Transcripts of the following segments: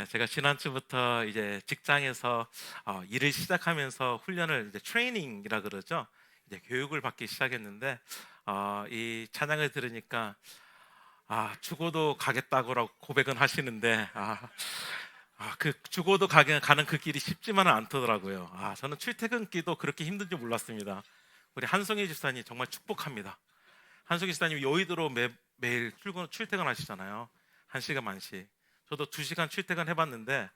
네, 제가 지난주부터 이제 직장에서 어, 일을 시작하면서 훈련을 이제 트레이닝이라 그러죠. 이제 교육을 받기 시작했는데 어, 이 찬양을 들으니까 아 죽어도 가겠다고 고백은 하시는데 아, 아, 그 죽어도 가게, 가는 그 길이 쉽지만은 않더라고요. 아, 저는 출퇴근길도 그렇게 힘든 줄 몰랐습니다. 우리 한송희 집사님 정말 축복합니다. 한송희 집사님 여의도로 매, 매일 출근, 출퇴근하시잖아요. 한 시간 만씩. 저도 두 시간 출퇴근 해봤는데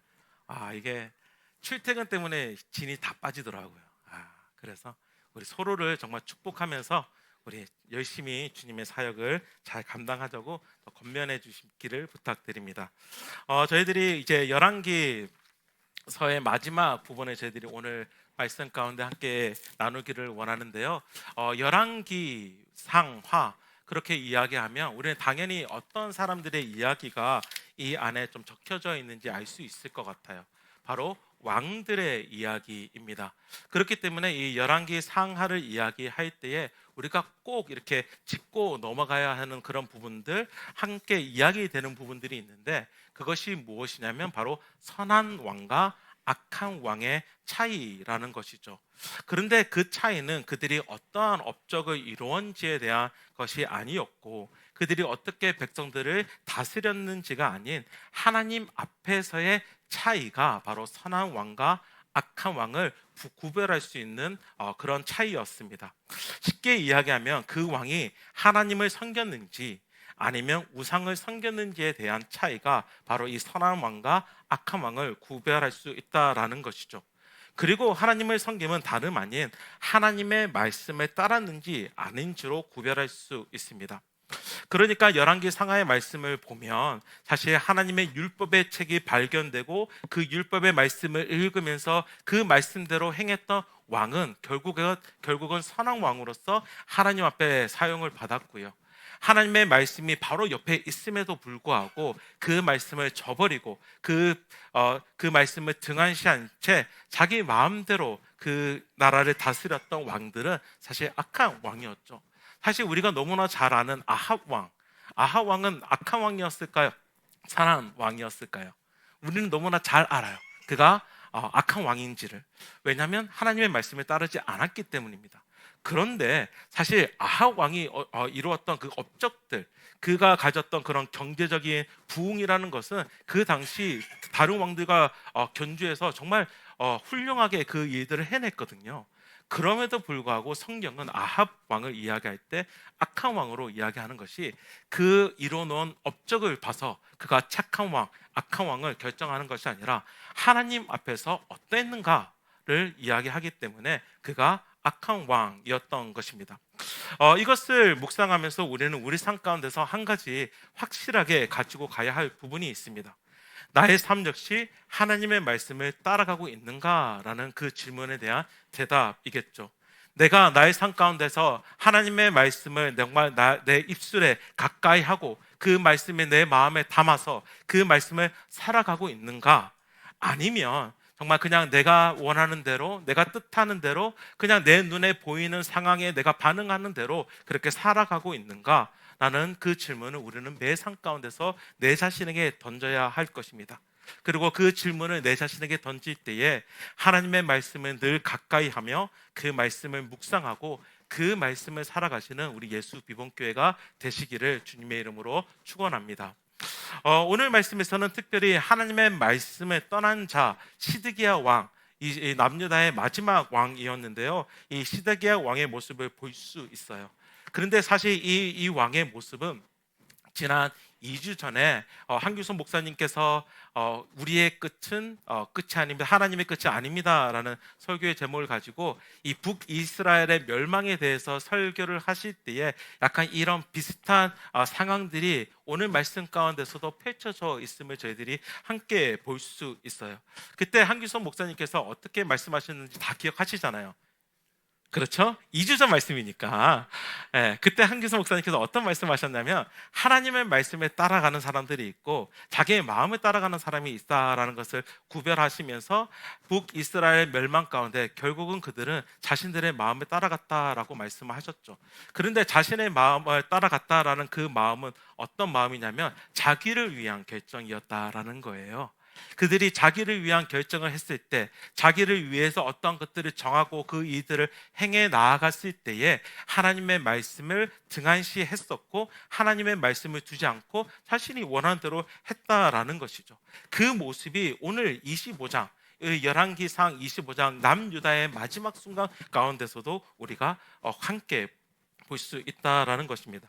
아 이게 출퇴근 때문에 진이 다 빠지더라고요. 아 그래서 우리 서로를 정말 축복하면서 우리 열심히 주님의 사역을 잘 감당하자고 더 건면해 주시기를 부탁드립니다. 어, 저희들이 이제 열왕기 서의 마지막 부분에 저희들이 오늘 말씀 가운데 함께 나누기를 원하는데요. 어, 열왕기 상화 그렇게 이야기하면 우리는 당연히 어떤 사람들의 이야기가 이 안에 좀 적혀져 있는지 알 수 있을 것 같아요. 바로 왕들의 이야기입니다. 그렇기 때문에 이 열왕기 상하를 이야기할 때에 우리가 꼭 이렇게 짚고 넘어가야 하는 그런 부분들 함께 이야기되는 부분들이 있는데 그것이 무엇이냐면 바로 선한 왕과 악한 왕의 차이라는 것이죠. 그런데 그 차이는 그들이 어떠한 업적을 이루었지에 대한 것이 아니었고 그들이 어떻게 백성들을 다스렸는지가 아닌 하나님 앞에서의 차이가 바로 선한 왕과 악한 왕을 구별할 수 있는 어, 그런 차이였습니다. 쉽게 이야기하면 그 왕이 하나님을 섬겼는지 아니면 우상을 섬겼는지에 대한 차이가 바로 이 선한 왕과 악한 왕을 구별할 수 있다라는 것이죠. 그리고 하나님을 섬김은 다름 아닌 하나님의 말씀에 따랐는지 아닌지로 구별할 수 있습니다. 그러니까 열왕기 상하의 말씀을 보면 사실 하나님의 율법의 책이 발견되고 그 율법의 말씀을 읽으면서 그 말씀대로 행했던 왕은 결국은 결국은 선한 왕으로서 하나님 앞에 사용을 받았고요. 하나님의 말씀이 바로 옆에 있음에도 불구하고 그 말씀을 저버리고 그, 어, 그 말씀을 등한시한 채 자기 마음대로 그 나라를 다스렸던 왕들은 사실 악한 왕이었죠. 사실 우리가 너무나 잘 아는 아합 왕. 아합 왕은 악한 왕이었을까요? 선한 왕이었을까요? 우리는 너무나 잘 알아요. 그가 어, 악한 왕인지를. 왜냐하면 하나님의 말씀에 따르지 않았기 때문입니다. 그런데 사실 아합 왕이 어, 어, 이루었던 그 업적들, 그가 가졌던 그런 경제적인 부흥이라는 것은 그 당시 다른 왕들과 어, 견주해서 정말 어, 훌륭하게 그 일들을 해냈거든요. 그럼에도 불구하고 성경은 아합 왕을 이야기할 때 악한 왕으로 이야기하는 것이 그 이뤄놓은 업적을 봐서 그가 착한 왕, 악한 왕을 결정하는 것이 아니라 하나님 앞에서 어땠는가를 이야기하기 때문에 그가 악한 왕이었던 것입니다. 어, 이것을 묵상하면서 우리는 우리 삶 가운데서 한 가지 확실하게 가지고 가야 할 부분이 있습니다. 나의 삶 역시 하나님의 말씀을 따라가고 있는가라는 그 질문에 대한 대답이겠죠. 내가 나의 삶 가운데서 하나님의 말씀을 정말 나, 내 입술에 가까이 하고 그 말씀을 내 마음에 담아서 그 말씀을 살아가고 있는가? 아니면 정말 그냥 내가 원하는 대로, 내가 뜻하는 대로, 그냥 내 눈에 보이는 상황에 내가 반응하는 대로 그렇게 살아가고 있는가? 라는 그 질문을 우리는 매 삶 가운데서 내 자신에게 던져야 할 것입니다. 그리고 그 질문을 내 자신에게 던질 때에 하나님의 말씀을 늘 가까이 하며 그 말씀을 묵상하고 그 말씀을 살아가시는 우리 예수 비본교회가 되시기를 주님의 이름으로 축원합니다. 어, 오늘 말씀에서는 특별히 하나님의 말씀을 떠난 자 시드기야 왕, 이, 남유다의 마지막 왕이었는데요. 이 시드기야 왕의 모습을 볼 수 있어요. 그런데 사실 이, 이 왕의 모습은 지난 2주 전에 어, 한규선 목사님께서 어, 우리의 끝은 어, 끝이 아닙니다. 하나님의 끝이 아닙니다라는 설교의 제목을 가지고 이 북이스라엘의 멸망에 대해서 설교를 하실 때에 약간 이런 비슷한 어, 상황들이 오늘 말씀 가운데서도 펼쳐져 있음을 저희들이 함께 볼 수 있어요. 그때 한규선 목사님께서 어떻게 말씀하셨는지 다 기억하시잖아요. 그렇죠? 2주 전 말씀이니까. 예, 그때 한기서 목사님께서 어떤 말씀 하셨냐면 하나님의 말씀에 따라가는 사람들이 있고 자기의 마음을 따라가는 사람이 있다라는 것을 구별하시면서 북이스라엘 멸망 가운데 결국은 그들은 자신들의 마음에 따라갔다라고 말씀을 하셨죠. 그런데 자신의 마음을 따라갔다라는 그 마음은 어떤 마음이냐면 자기를 위한 결정이었다라는 거예요. 그들이 자기를 위한 결정을 했을 때, 자기를 위해서 어떤 것들을 정하고 그 일들을 행해 나아갔을 때에 하나님의 말씀을 등한시했었고 하나님의 말씀을 두지 않고 자신이 원하는 대로 했다라는 것이죠. 그 모습이 오늘 25장 열왕기상 25장 남유다의 마지막 순간 가운데서도 우리가 어, 함께 볼 수 있다라는 것입니다.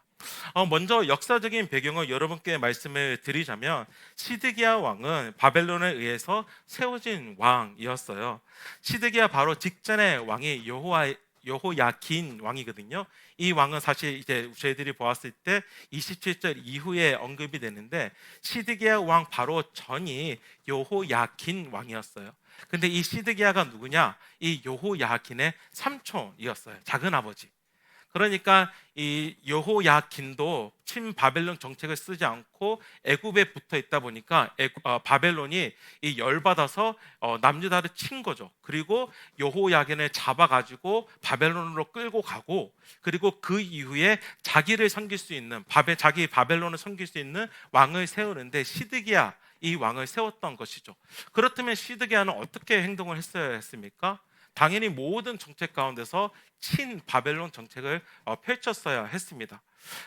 어, 먼저 역사적인 배경을 여러분께 말씀을 드리자면 시드기야 왕은 바벨론에 의해서 세워진 왕이었어요. 시드기야 바로 직전의 왕이 여호와 여호야긴 왕이거든요. 이 왕은 사실 이제 저희들이 보았을 때 27절 이후에 언급이 되는데 시드기야 왕 바로 전이 여호야긴 왕이었어요. 근데 이 시드기야가 누구냐? 이 여호야긴의 삼촌이었어요. 작은 아버지. 그러니까 이 여호야긴도 친 바벨론 정책을 쓰지 않고 애굽에 붙어 있다 보니까 애굽, 어, 바벨론이 이 열받아서 어, 남유다를 친 거죠. 그리고 여호야긴을 잡아가지고 바벨론으로 끌고 가고 그리고 그 이후에 자기를 섬길 수 있는 바벨 자기 바벨론을 섬길 수 있는 왕을 세우는데 시드기야 이 왕을 세웠던 것이죠. 그렇다면 시드기야는 어떻게 행동을 했어야 했습니까? 당연히 모든 정책 가운데서 친 바벨론 정책을 어, 펼쳤어야 했습니다.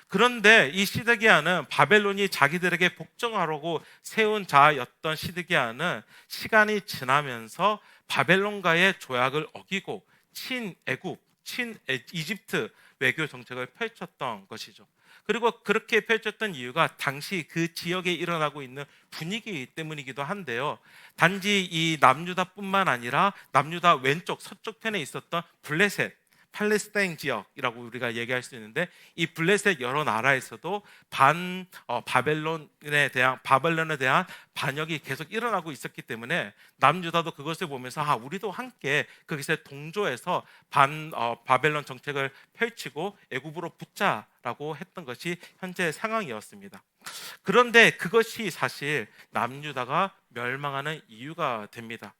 그런데 이 시드기야는 바벨론이 자기들에게 복종하려고 세운 자였던 시드기야는 시간이 지나면서 바벨론과의 조약을 어기고 친 애굽, 친 이집트 외교 정책을 펼쳤던 것이죠. 그리고 그렇게 펼쳤던 이유가 당시 그 지역에 일어나고 있는 분위기 때문이기도 한데요. 단지 이 남유다뿐만 아니라 남유다 왼쪽 서쪽 편에 있었던 블레셋 팔레스타인 지역이라고 우리가 얘기할 수 있는데 이 블레셋 여러 나라에서도 반 어, 바벨론에 대한 바벨론에 대한 반역이 계속 일어나고 있었기 때문에 남유다도 그것을 보면서 아 우리도 함께 거기서 동조해서 반 어, 바벨론 정책을 펼치고 애굽으로 붙자라고 했던 것이 현재 상황이었습니다. 그런데 그것이 사실 남유다가 멸망하는 이유가 됩니다.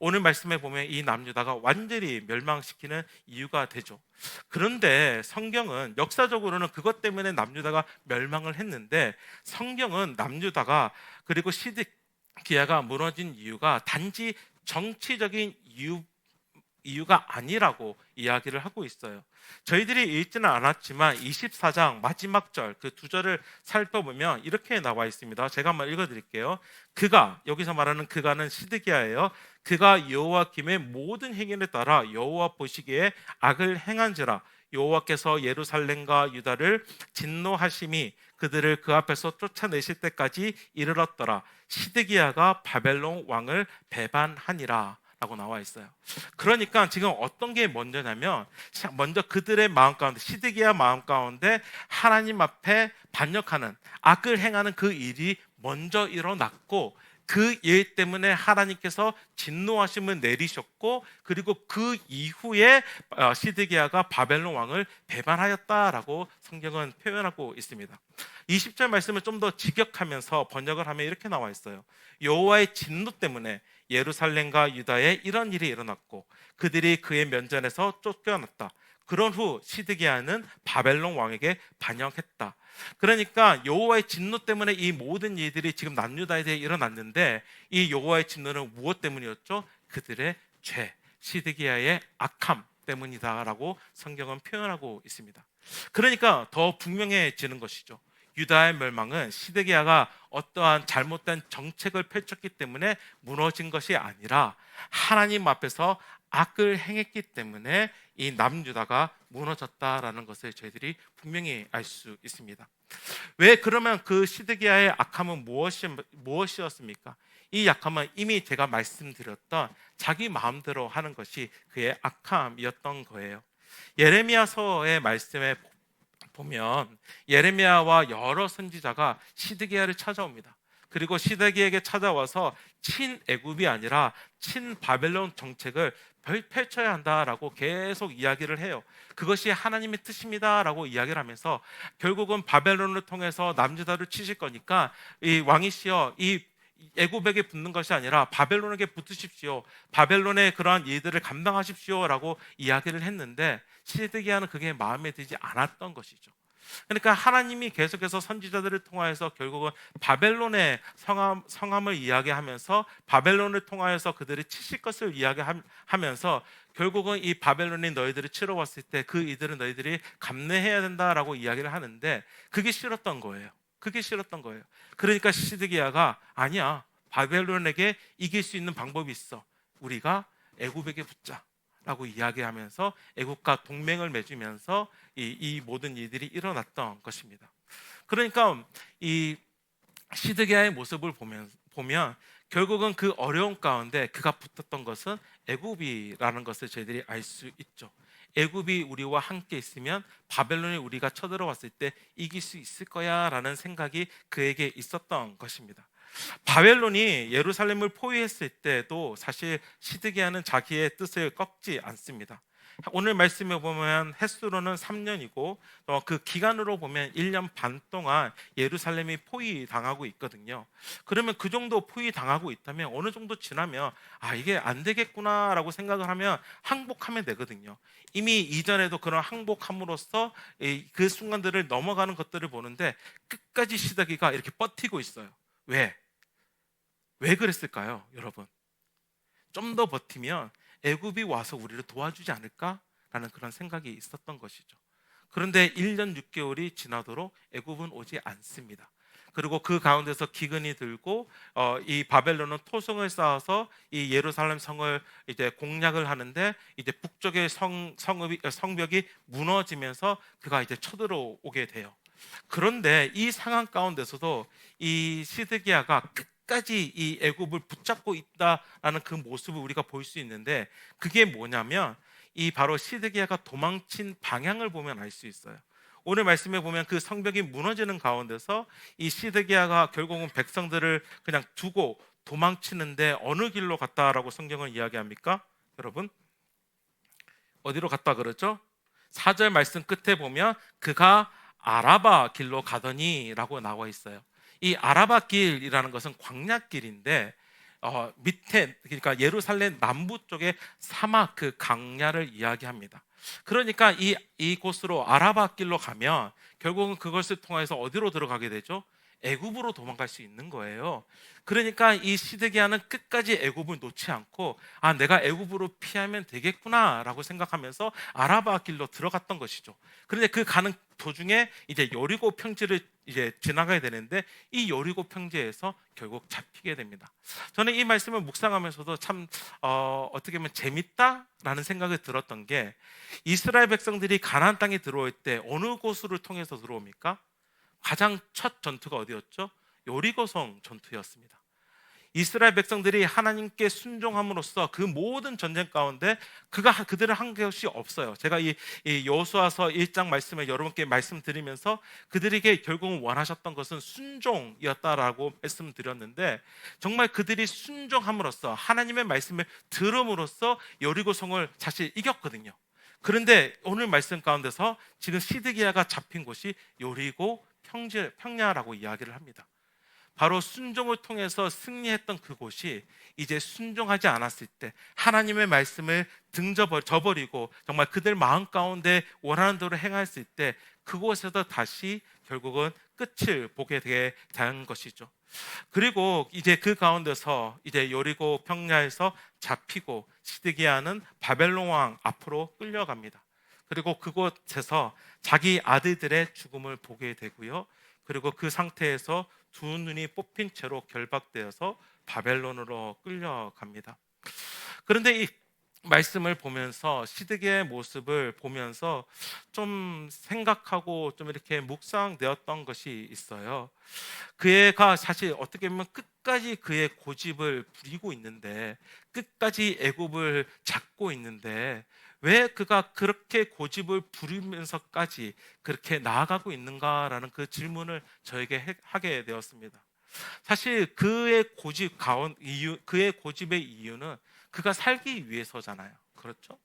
오늘 말씀에 보면 이 남유다가 완전히 멸망시키는 이유가 되죠. 그런데 성경은 역사적으로는 그것 때문에 남유다가 멸망을 했는데 성경은 남유다가 그리고 시드기야가 무너진 이유가 단지 정치적인 이유 이유가 아니라고 이야기를 하고 있어요. 저희들이 읽지는 않았지만 24장 마지막 절 그 두 절을 살펴보면 이렇게 나와 있습니다. 제가 한번 읽어 드릴게요. 그가 여기서 말하는 그가는 시드기야예요. 그가 여호와김의 모든 행위에 따라 여호와 보시기에 악을 행한지라 여호와께서 예루살렘과 유다를 진노하심이 그들을 그 앞에서 쫓아내실 때까지 이르렀더라. 시드기야가 바벨론 왕을 배반하니라. 라고 나와 있어요. 그러니까 지금 어떤 게 먼저냐면 먼저 그들의 마음 가운데 시드기야 마음 가운데 하나님 앞에 반역하는 악을 행하는 그 일이 먼저 일어났고 그일 때문에 하나님께서 진노하심을 내리셨고 그리고 그 이후에 어, 시드기야가 바벨론 왕을 배반하였다라고 성경은 표현하고 있습니다. 20절 말씀을 좀 더 직역하면서 번역을 하면 이렇게 나와 있어요. 여호와의 진노 때문에 예루살렘과 유다에 이런 일이 일어났고 그들이 그의 면전에서 쫓겨났다. 그런 후 시드기야는 바벨론 왕에게 반역했다. 그러니까 여호와의 진노 때문에 이 모든 일들이 지금 남유다에 일어났는데 이 여호와의 진노는 무엇 때문이었죠? 그들의 죄, 시드기야의 악함 때문이다라고 성경은 표현하고 있습니다. 그러니까 더 분명해지는 것이죠. 유다의 멸망은 시드기야가 어떠한 잘못된 정책을 펼쳤기 때문에 무너진 것이 아니라 하나님 앞에서 악을 행했기 때문에 이 남유다가 무너졌다라는 것을 저희들이 분명히 알 수 있습니다. 왜 그러면 그 시드기야의 악함은 무엇이, 무엇이었습니까? 이 약함은 이미 제가 말씀드렸던 자기 마음대로 하는 것이 그의 악함이었던 거예요. 예레미야서의 말씀에 보면 예레미야와 여러 선지자가 시드기야를 찾아옵니다. 그리고 시드기에게 찾아와서 친 애굽이 아니라 친 바벨론 정책을 펼쳐야 한다라고 계속 이야기를 해요. 그것이 하나님의 뜻입니다라고 이야기를 하면서 결국은 바벨론을 통해서 남유다를 치실 거니까 이 왕이시여 이 애굽에게 붙는 것이 아니라 바벨론에게 붙으십시오. 바벨론의 그러한 일들을 감당하십시오라고 이야기를 했는데 시드기야는 그게 마음에 들지 않았던 것이죠. 그러니까 하나님이 계속해서 선지자들을 통하여서 결국은 바벨론의 성함, 성함을 이야기하면서 바벨론을 통하여서 그들이 치실 것을 이야기하면서 결국은 이 바벨론이 너희들을 치러 왔을 때 그 이들은 너희들이 감내해야 된다라고 이야기를 하는데 그게 싫었던 거예요. 그게 싫었던 거예요. 그러니까 시드기야가 아니야. 바벨론에게 이길 수 있는 방법이 있어. 우리가 애굽에게 붙자. 라고 이야기하면서 애국과 동맹을 맺으면서 이, 이 모든 일들이 일어났던 것입니다. 그러니까 이 시드기야의 모습을 보면, 보면 결국은 그 어려운 가운데 그가 붙었던 것은 애굽이라는 것을 저희들이 알 수 있죠. 애굽이 우리와 함께 있으면 바벨론이 우리가 쳐들어왔을 때 이길 수 있을 거야라는 생각이 그에게 있었던 것입니다. 바벨론이 예루살렘을 포위했을 때도 사실 시드기야는 자기의 뜻을 꺾지 않습니다. 오늘 말씀에 보면 햇수로는 3년이고 또 그 기간으로 보면 1년 반 동안 예루살렘이 포위 당하고 있거든요. 그러면 그 정도 포위 당하고 있다면 어느 정도 지나면 아 이게 안 되겠구나라고 생각을 하면 항복하면 되거든요. 이미 이전에도 그런 항복함으로써 그 순간들을 넘어가는 것들을 보는데 끝까지 시다기가 이렇게 버티고 있어요. 왜? 왜 그랬을까요, 여러분? 좀 더 버티면 애굽이 와서 우리를 도와주지 않을까라는 그런 생각이 있었던 것이죠. 그런데 1년 6개월이 지나도록 애굽은 오지 않습니다. 그리고 그 가운데서 기근이 들고 어, 이 바벨론은 토성을 쌓아서 이 예루살렘 성을 이제 공략을 하는데 이제 북쪽의 성 성읍이, 성벽이 무너지면서 그가 이제 쳐들어오게 돼요. 그런데 이 상황 가운데서도 이 시드기야가 끝까지 이 애굽을 붙잡고 있다라는 그 모습을 우리가 볼 수 있는데 그게 뭐냐면 이 바로 시드기야가 도망친 방향을 보면 알 수 있어요. 오늘 말씀에 보면 그 성벽이 무너지는 가운데서 이 시드기야가 결국은 백성들을 그냥 두고 도망치는데 어느 길로 갔다라고 성경은 이야기합니까? 여러분 어디로 갔다 그러죠? 4절 말씀 끝에 보면 그가 아라바 길로 가더니라고 나와 있어요. 이 아라바 길이라는 것은 광야길인데 어, 밑에 그러니까 예루살렘 남부 쪽에 사막 그 강야를 이야기합니다. 그러니까 이 이곳으로 아라바 길로 가면 결국은 그것을 통해서 어디로 들어가게 되죠? 애굽으로 도망갈 수 있는 거예요. 그러니까 이 시드기야는 끝까지 애굽을 놓지 않고 아 내가 애굽으로 피하면 되겠구나라고 생각하면서 아라바 길로 들어갔던 것이죠. 그런데 그 가는 도중에 이제 여리고 평지를 이제 지나가야 되는데 이 여리고 평지에서 결국 잡히게 됩니다. 저는 이 말씀을 묵상하면서도 참 어, 어떻게 보면 재밌다라는 생각이 들었던 게 이스라엘 백성들이 가나안 땅에 들어올 때 어느 곳으로 통해서 들어옵니까? 가장 첫 전투가 어디였죠? 요리고성 전투였습니다. 이스라엘 백성들이 하나님께 순종함으로써 그 모든 전쟁 가운데 그가 그들을 한 것이 없어요. 제가 이, 이 여호수아서 1장 말씀을 여러분께 말씀드리면서 그들에게 결국은 원하셨던 것은 순종이었다라고 말씀드렸는데 정말 그들이 순종함으로써 하나님의 말씀을 들음으로써 여리고 성을 사실 이겼거든요. 그런데 오늘 말씀 가운데서 지금 시드기야가 잡힌 곳이 요리고 평지, 평야라고 이야기를 합니다. 바로 순종을 통해서 승리했던 그곳이 이제 순종하지 않았을 때 하나님의 말씀을 등져버리고 정말 그들 마음 가운데 원하는 대로 행했을 때 그곳에서 다시 결국은 끝을 보게 된 것이죠. 그리고 이제 그 가운데서 이제 요리고 평야에서 잡히고 시드기야는 바벨론 왕 앞으로 끌려갑니다. 그리고 그곳에서 자기 아들들의 죽음을 보게 되고요. 그리고 그 상태에서 두 눈이 뽑힌 채로 결박되어서 바벨론으로 끌려갑니다. 그런데 이 말씀을 보면서 시드기의 모습을 보면서 좀 생각하고 좀 이렇게 묵상되었던 것이 있어요. 그애가 사실 어떻게 보면 끝까지 그의 고집을 부리고 있는데 끝까지 애굽을 잡고 있는데 왜 그가 그렇게 고집을 부리면서까지 그렇게 나아가고 있는가라는 그 질문을 저에게 하게 되었습니다. 사실 그의 고집 가운 이유, 그의 고집의 이유는 그가 살기 위해서잖아요. 그렇죠?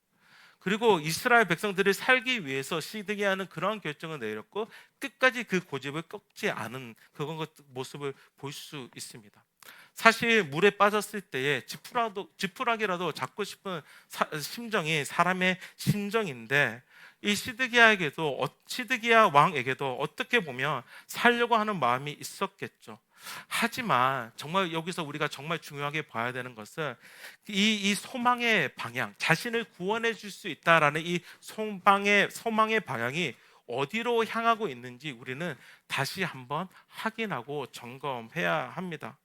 그리고 이스라엘 백성들을 살기 위해서 시드기야는 그런 결정을 내렸고 끝까지 그 고집을 꺾지 않은 그런 모습을 볼 수 있습니다. 사실 물에 빠졌을 때에 지푸라도 지푸라기라도 잡고 싶은 사, 심정이 사람의 심정인데 이 시드기야에게도 어- 시드기야 왕에게도 어떻게 보면 살려고 하는 마음이 있었겠죠. 하지만 정말 여기서 우리가 정말 중요하게 봐야 되는 것은 이, 이 소망의 방향, 자신을 구원해 줄 수 있다라는 이 소망의 소망의 방향이 어디로 향하고 있는지 우리는 다시 한번 확인하고 점검해야 합니다.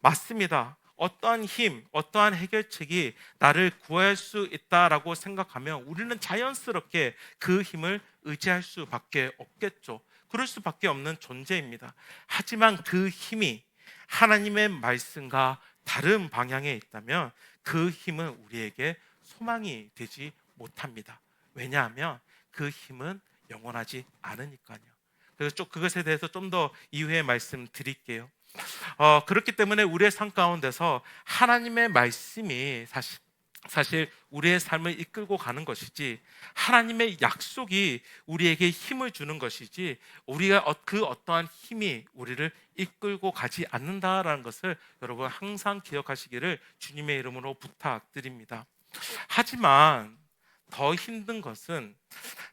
맞습니다. 어떠한 힘, 어떠한 해결책이 나를 구할 수 있다라고 생각하면 우리는 자연스럽게 그 힘을 의지할 수밖에 없겠죠. 그럴 수밖에 없는 존재입니다. 하지만 그 힘이 하나님의 말씀과 다른 방향에 있다면 그 힘은 우리에게 소망이 되지 못합니다. 왜냐하면 그 힘은 영원하지 않으니까요. 그래서 좀 그것에 대해서 좀 더 이후에 말씀드릴게요. 어, 그렇기 때문에 우리의 삶 가운데서 하나님의 말씀이 사실 사실 우리의 삶을 이끌고 가는 것이지 하나님의 약속이 우리에게 힘을 주는 것이지 우리가 어- 그 어떠한 힘이 우리를 이끌고 가지 않는다라는 것을 여러분 항상 기억하시기를 주님의 이름으로 부탁드립니다. 하지만 더 힘든 것은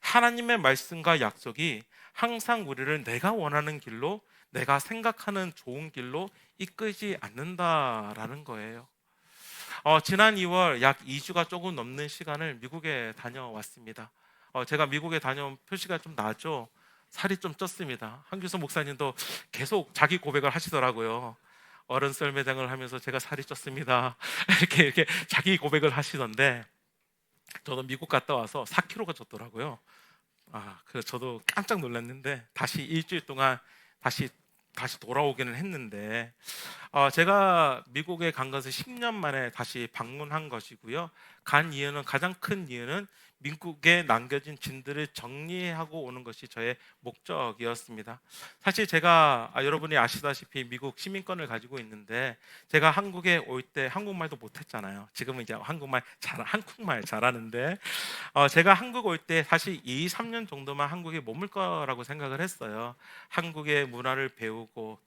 하나님의 말씀과 약속이 항상 우리를 내가 원하는 길로 내가 생각하는 좋은 길로 이끌지 않는다라는 거예요. 어, 지난 2월 약 2주가 조금 넘는 시간을 미국에 다녀왔습니다. 어, 제가 미국에 다녀온 표시가 좀 나죠. 살이 좀 쪘습니다. 한규서 목사님도 계속 자기 고백을 하시더라고요. 어른 썰매장을 하면서 제가 살이 쪘습니다. 이렇게 이렇게 자기 고백을 하시던데 저도 미국 갔다 와서 4kg가 쪘더라고요. 아, 그래서 저도 깜짝 놀랐는데 다시 일주일 동안 다시 다시 돌아오기는 했는데 어, 제가 미국에 간 것은 10년 만에 다시 방문한 것이고요. 간 이유는 가장 큰 이유는 미국에 남겨진 짐들을 정리하고 오는 것이 저의 목적이었습니다. 사실 제가 아, 여러분이 아시다시피 미국 시민권을 가지고 있는데 제가 한국에 올 때 한국말도 못했잖아요. 지금은 이제 한국말 잘 한국말 잘하는데 어, 제가 한국 올 때 사실 2, 3년 정도만 한국에 머물 거라고 생각을 했어요. 한국의 문화를 배우고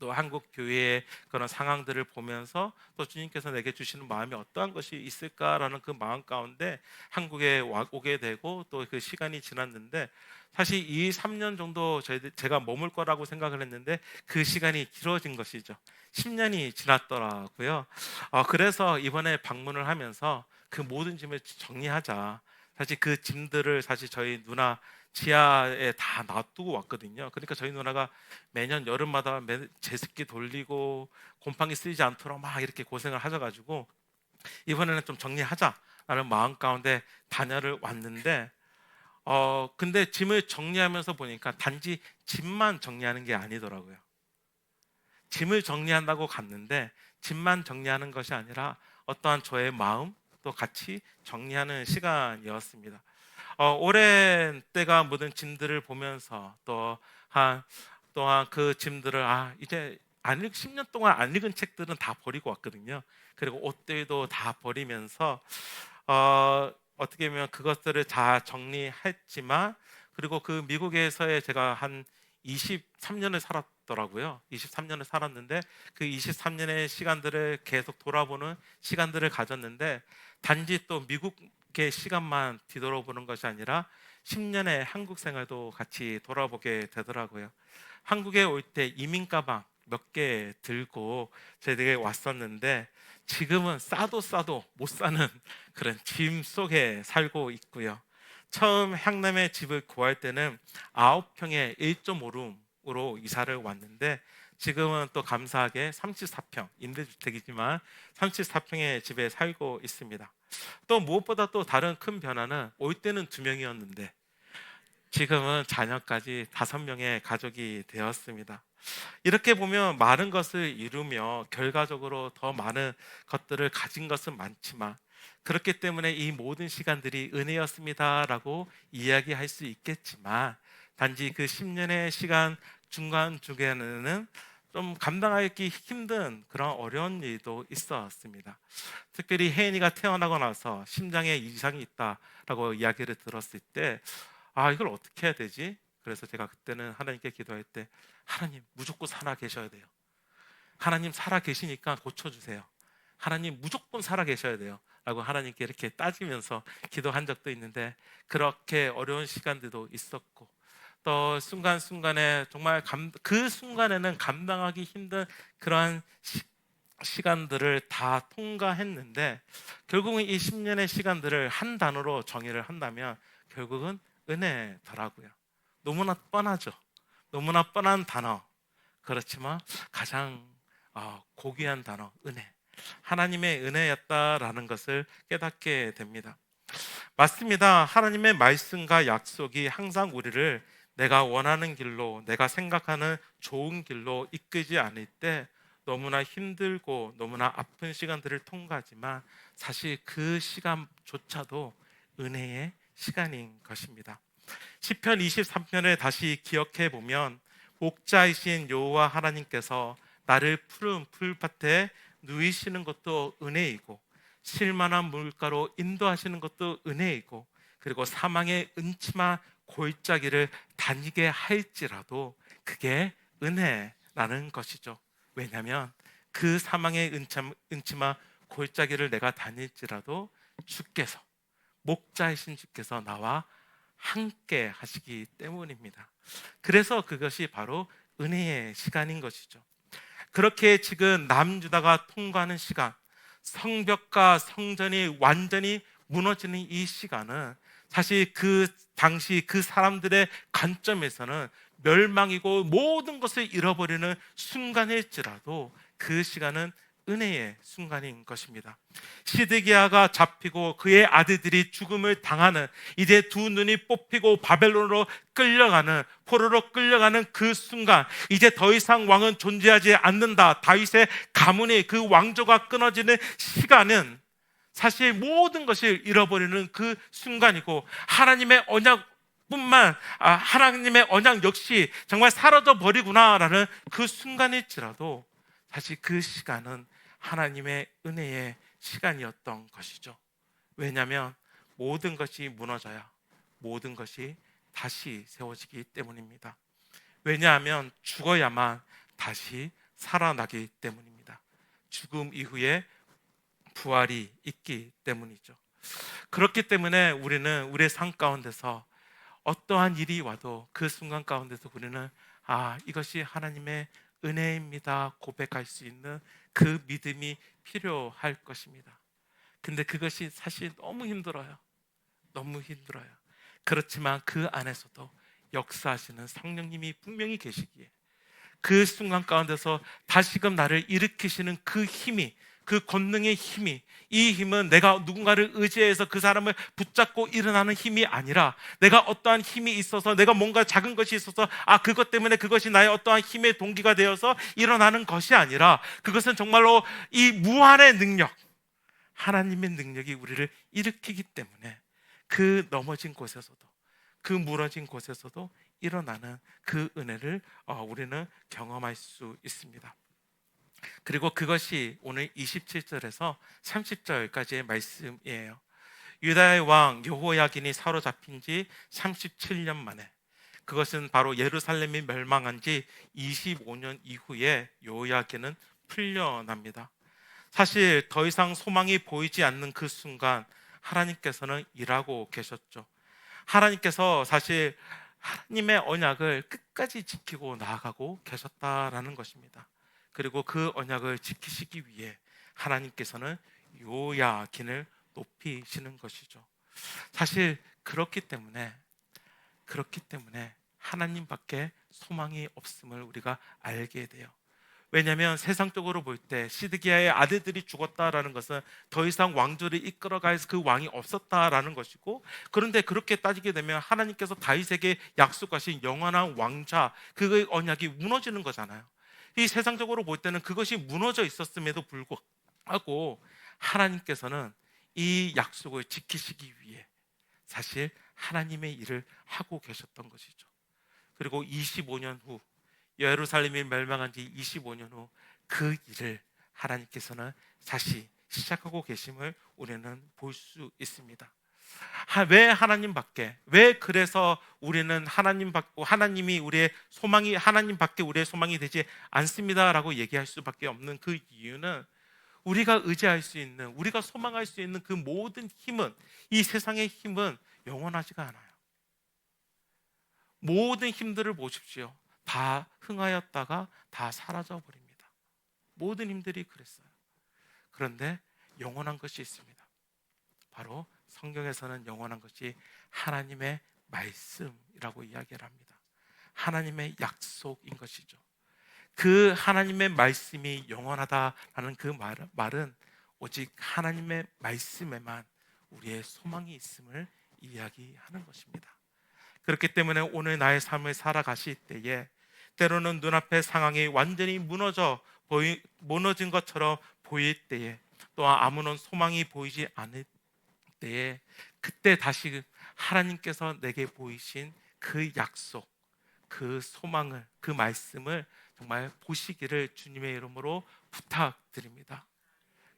또 한국 교회의 그런 상황들을 보면서 또 주님께서 내게 주시는 마음이 어떠한 것이 있을까라는 그 마음 가운데 한국에 와, 오게 되고 또 그 시간이 지났는데 사실 2, 3년 정도 제가 머물 거라고 생각을 했는데 그 시간이 길어진 것이죠. 10년이 지났더라고요. 어, 그래서 이번에 방문을 하면서 그 모든 짐을 정리하자. 사실 그 짐들을 사실 저희 누나 지하에 다 놔두고 왔거든요. 그러니까 저희 누나가 매년 여름마다 매- 제습기 돌리고 곰팡이 쓰이지 않도록 막 이렇게 고생을 하셔가지고 이번에는 좀 정리하자라는 마음 가운데 다녀를 왔는데 어 근데 짐을 정리하면서 보니까 단지 짐만 정리하는 게 아니더라고요. 짐을 정리한다고 갔는데 짐만 정리하는 것이 아니라 어떠한 저의 마음 또 같이 정리하는 시간이었습니다. 어, 오랜 때가 묻은 짐들을 보면서 또 한 또한 그 짐들을 아 이제 안 읽, 10년 동안 안 읽은 책들은 다 버리고 왔거든요. 그리고 옷들도 다 버리면서 어, 어떻게 보면 그것들을 다 정리했지만 그리고 그 미국에서의 제가 한 23년을 살았더라고요. 23년을 살았는데 그 23년의 시간들을 계속 돌아보는 시간들을 가졌는데 단지 또 미국 의 시간만 뒤돌아보는 것이 아니라 10년의 한국 생활도 같이 돌아보게 되더라고요. 한국에 올 때 이민 가방 몇 개 들고 저희들이 왔었는데 지금은 싸도 싸도 못 사는 그런 짐 속에 살고 있고요. 처음 향남의 집을 구할 때는 9평에 1.5룸으로 이사를 왔는데 지금은 또 감사하게 34평 임대주택이지만 34평의 집에 살고 있습니다. 또 무엇보다 또 다른 큰 변화는 올 때는 두 명이었는데 지금은 자녀까지 다섯 명의 가족이 되었습니다. 이렇게 보면 많은 것을 이루며 결과적으로 더 많은 것들을 가진 것은 많지만 그렇기 때문에 이 모든 시간들이 은혜였습니다라고 이야기할 수 있겠지만 단지 그 10년의 시간 중간 중에는 좀 감당하기 힘든 그런 어려운 일도 있었습니다. 특별히 혜인이가 태어나고 나서 심장에 이상이 있다라고 이야기를 들었을 때 아, 이걸 어떻게 해야 되지? 그래서 제가 그때는 하나님께 기도할 때 하나님 무조건 살아 계셔야 돼요. 하나님 살아 계시니까 고쳐 주세요. 하나님 무조건 살아 계셔야 돼요. 라고 하나님께 이렇게 따지면서 기도한 적도 있는데 그렇게 어려운 시간들도 있었고 또 순간순간에 정말 감, 그 순간에는 감당하기 힘든 그러한 시, 시간들을 다 통과했는데 결국은 이 10년의 시간들을 한 단어로 정의를 한다면 결국은 은혜더라고요. 너무나 뻔하죠. 너무나 뻔한 단어. 그렇지만 가장 어, 고귀한 단어 은혜. 하나님의 은혜였다라는 것을 깨닫게 됩니다. 맞습니다. 하나님의 말씀과 약속이 항상 우리를 내가 원하는 길로, 내가 생각하는 좋은 길로 이끄지 않을 때 너무나 힘들고 너무나 아픈 시간들을 통과하지만 사실 그 시간조차도 은혜의 시간인 것입니다. 시편 23편을 다시 기억해 보면 목자이신 여호와 하나님께서 나를 푸른 풀밭에 누이시는 것도 은혜이고 실만한 물가로 인도하시는 것도 은혜이고 그리고 사망의 은치마 골짜기를 다니게 할지라도 그게 은혜라는 것이죠. 왜냐하면 그 사망의 은참, 은치마 골짜기를 내가 다닐지라도 주께서 목자이신 주께서 나와 함께 하시기 때문입니다. 그래서 그것이 바로 은혜의 시간인 것이죠. 그렇게 지금 남주다가 통과하는 시간, 성벽과 성전이 완전히 무너지는 이 시간은 사실 그 당시 그 사람들의 관점에서는 멸망이고 모든 것을 잃어버리는 순간일지라도 그 시간은 은혜의 순간인 것입니다. 시드기야가 잡히고 그의 아들들이 죽음을 당하는 이제 두 눈이 뽑히고 바벨론으로 끌려가는 포로로 끌려가는 그 순간 이제 더 이상 왕은 존재하지 않는다. 다윗의 가문이 그 왕조가 끊어지는 시간은 사실 모든 것을 잃어버리는 그 순간이고 하나님의 언약 뿐만 아, 하나님의 언약 역시 정말 사라져 버리구나라는 그 순간일지라도 사실 그 시간은 하나님의 은혜의 시간이었던 것이죠. 왜냐하면 모든 것이 무너져야 모든 것이 다시 세워지기 때문입니다. 왜냐하면 죽어야만 다시 살아나기 때문입니다. 죽음 이후에 부활이 있기 때문이죠. 그렇기 때문에 우리는 우리의 삶 가운데서 어떠한 일이 와도 그 순간 가운데서 우리는 아, 이것이 하나님의 은혜입니다. 고백할 수 있는 그 믿음이 필요할 것입니다. 근데 그것이 사실 너무 힘들어요. 너무 힘들어요. 그렇지만 그 안에서도 역사하시는 성령님이 분명히 계시기에 그 순간 가운데서 다시금 나를 일으키시는 그 힘이 그 권능의 힘이 이 힘은 내가 누군가를 의지해서 그 사람을 붙잡고 일어나는 힘이 아니라 내가 어떠한 힘이 있어서 내가 뭔가 작은 것이 있어서 아 그것 때문에 그것이 나의 어떠한 힘의 동기가 되어서 일어나는 것이 아니라 그것은 정말로 이 무한의 능력 하나님의 능력이 우리를 일으키기 때문에 그 넘어진 곳에서도 그 무너진 곳에서도 일어나는 그 은혜를 어, 우리는 경험할 수 있습니다. 그리고 그것이 오늘 27절에서 30절까지의 말씀이에요. 유다의 왕 여호야긴이 사로잡힌 지 37년 만에 그것은 바로 예루살렘이 멸망한 지 25년 이후에 여호야긴은 풀려납니다. 사실 더 이상 소망이 보이지 않는 그 순간 하나님께서는 일하고 계셨죠. 하나님께서 사실 하나님의 언약을 끝까지 지키고 나아가고 계셨다라는 것입니다. 그리고 그 언약을 지키시기 위해 하나님께서는 요야긴을 높이시는 것이죠. 사실 그렇기 때문에 그렇기 때문에 하나님밖에 소망이 없음을 우리가 알게 돼요. 왜냐하면 세상적으로 볼 때 시드기야의 아들들이 죽었다라는 것은 더 이상 왕조를 이끌어갈 그 왕이 없었다라는 것이고 그런데 그렇게 따지게 되면 하나님께서 다윗에게 약속하신 영원한 왕자 그 언약이 무너지는 거잖아요. 이 세상적으로 볼 때는 그것이 무너져 있었음에도 불구하고 하나님께서는 이 약속을 지키시기 위해 사실 하나님의 일을 하고 계셨던 것이죠. 그리고 25년 후 예루살렘이 멸망한 지 25년 후 그 일을 하나님께서는 다시 시작하고 계심을 우리는 볼 수 있습니다. 왜 하나님밖에? 왜 그래서 우리는 하나님 밖 하나님이 우리의 소망이 하나님밖에 우리의 소망이 되지 않습니다라고 얘기할 수밖에 없는 그 이유는 우리가 의지할 수 있는, 우리가 소망할 수 있는 그 모든 힘은 이 세상의 힘은 영원하지가 않아요. 모든 힘들을 보십시오. 다 흥하였다가 다 사라져 버립니다. 모든 힘들이 그랬어요. 그런데 영원한 것이 있습니다. 바로 성경에서는 영원한 것이 하나님의 말씀이라고 이야기를 합니다. 하나님의 약속인 것이죠. 그 하나님의 말씀이 영원하다라는 그 말, 말은 오직 하나님의 말씀에만 우리의 소망이 있음을 이야기하는 것입니다. 그렇기 때문에 오늘 나의 삶을 살아가실 때에 때로는 눈앞의 상황이 완전히 무너져 보이, 무너진 것처럼 보일 때에 또 아무런 소망이 보이지 않을 때에 그때 다시 하나님께서 내게 보이신 그 약속, 그 소망을, 그 말씀을 정말 보시기를 주님의 이름으로 부탁드립니다.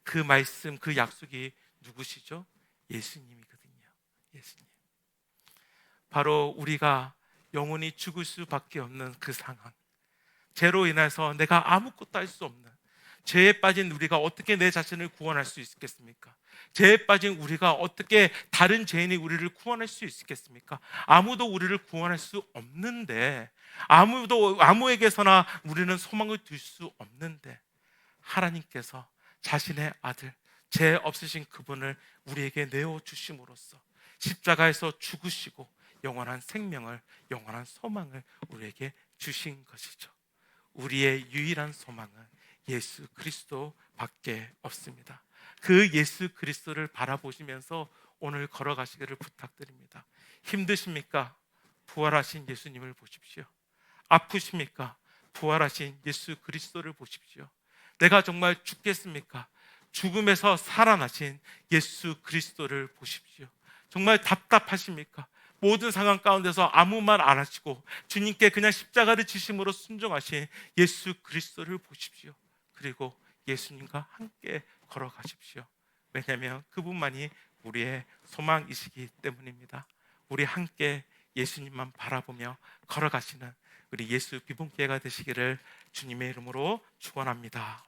그 말씀, 그 약속이 누구시죠? 예수님이거든요. 예수님. 바로 우리가 영원히 죽을 수밖에 없는 그 상황. 죄로 인해서 내가 아무것도 할 수 없는 죄에 빠진 우리가 어떻게 내 자신을 구원할 수 있겠습니까? 죄에 빠진 우리가 어떻게 다른 죄인이 우리를 구원할 수 있겠습니까? 아무도 우리를 구원할 수 없는데 아무도 아무에게서나 우리는 소망을 둘 수 없는데 하나님께서 자신의 아들 죄 없으신 그분을 우리에게 내어 주심으로써 십자가에서 죽으시고 영원한 생명을 영원한 소망을 우리에게 주신 것이죠. 우리의 유일한 소망은 예수 그리스도밖에 없습니다. 그 예수 그리스도를 바라보시면서 오늘 걸어가시기를 부탁드립니다. 힘드십니까? 부활하신 예수님을 보십시오. 아프십니까? 부활하신 예수 그리스도를 보십시오. 내가 정말 죽겠습니까? 죽음에서 살아나신 예수 그리스도를 보십시오. 정말 답답하십니까? 모든 상황 가운데서 아무 말 안 하시고 주님께 그냥 십자가를 지심으로 순종하신 예수 그리스도를 보십시오. 그리고 예수님과 함께 걸어가십시오. 왜냐하면 그분만이 우리의 소망이시기 때문입니다. 우리 함께 예수님만 바라보며 걸어가시는 우리 예수 비봉교회가 되시기를 주님의 이름으로 축원합니다.